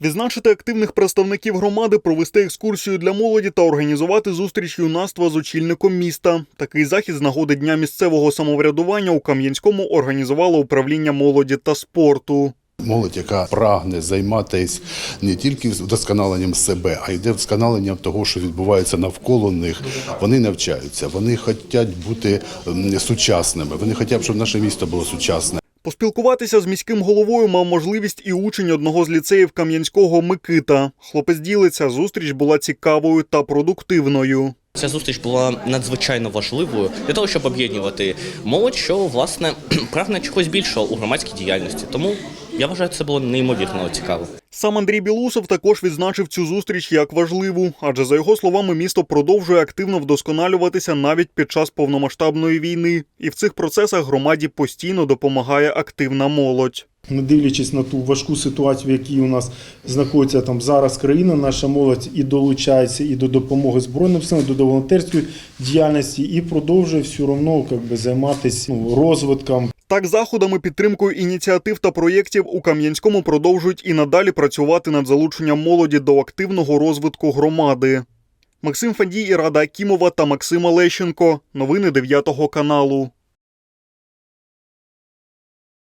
Відзначити активних представників громади, провести екскурсію для молоді та організувати зустріч юнацтва з очільником міста. Такий захід з нагоди дня місцевого самоврядування у Кам'янському організувало управління молоді та спорту. Молодь, яка прагне займатися не тільки вдосконаленням себе, а й де вдосконаленням того, що відбувається навколо них. Вони навчаються, вони хочуть бути сучасними. Вони хочуть, щоб наше місто було сучасне. Поспілкуватися з міським головою мав можливість і учень одного з ліцеїв Кам'янського Микита. Хлопець ділиться, зустріч була цікавою та продуктивною. Ця зустріч була надзвичайно важливою для того, щоб об'єднувати молодь, що власне прагне чогось більшого у громадській діяльності. Тому я вважаю, це було неймовірно цікаво. Сам Андрій Білусов також відзначив цю зустріч як важливу, адже за його словами, місто продовжує активно вдосконалюватися навіть під час повномасштабної війни, і в цих процесах громаді постійно допомагає активна молодь. Не дивлячись на ту важку ситуацію, в якій у нас знаходиться там зараз країна, наша молодь і долучається і до допомоги збройним силам, до волонтерської діяльності, і продовжує все одно би, займатися ну, розвитком. Так, заходами підтримкою ініціатив та проєктів у Кам'янському продовжують і надалі працювати над залученням молоді до активного розвитку громади. Максим Фандій, Рада Акімова та Максима Лещенко. Новини 9 каналу.